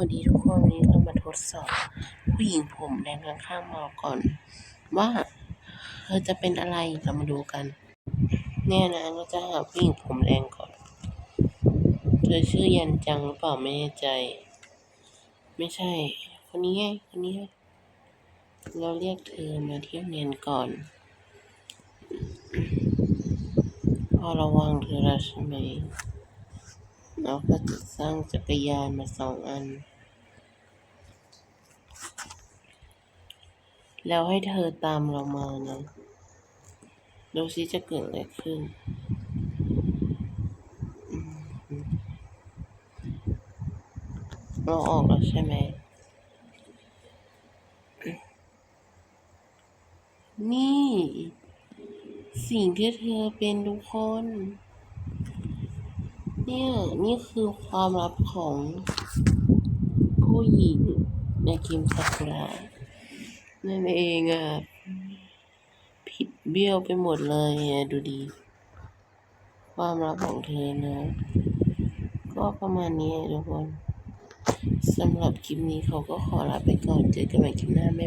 วัสดีทุกคนวันนี้เรามาทดสอบ ผู้หญิงผมแดงข้างๆเราก่อน ว่าเธอจะเป็นอะไรเรามาดูกัน เนี่ยนะเราจะหาผู้หญิงผมแดงก่อน เธอชื่อยันจังหรือเปล่าไม่แน่ใจ ไม่ใช่ คนนี้ไงคนนี้ เราเรียกเธอมาเที่ยวเรียนก่อน พอระวังเธอแล้วใช่ไหม เราก็จะสร้างจักรยานมาสองอัน แล้วให้เธอตามเรามานะดูซิจะเกิดอะไรขึ้น เราออกแล้วใช่ไหม นี่ สิ่งที่เธอเป็นทุกคน เนี่ยนี่คือความลับของผู้หญิงในเกมซากุระนั่นเองอะ ผิดเบี้ยวไปหมดเลยอะ ดูดี ความลับของเธอนะ ก็ประมาณนี้ทุกคนสำหรับคลิปนี้เขาก็ขอลาไปก่อน เจอกันใหม่คลิปหน้า บ๊ายบาย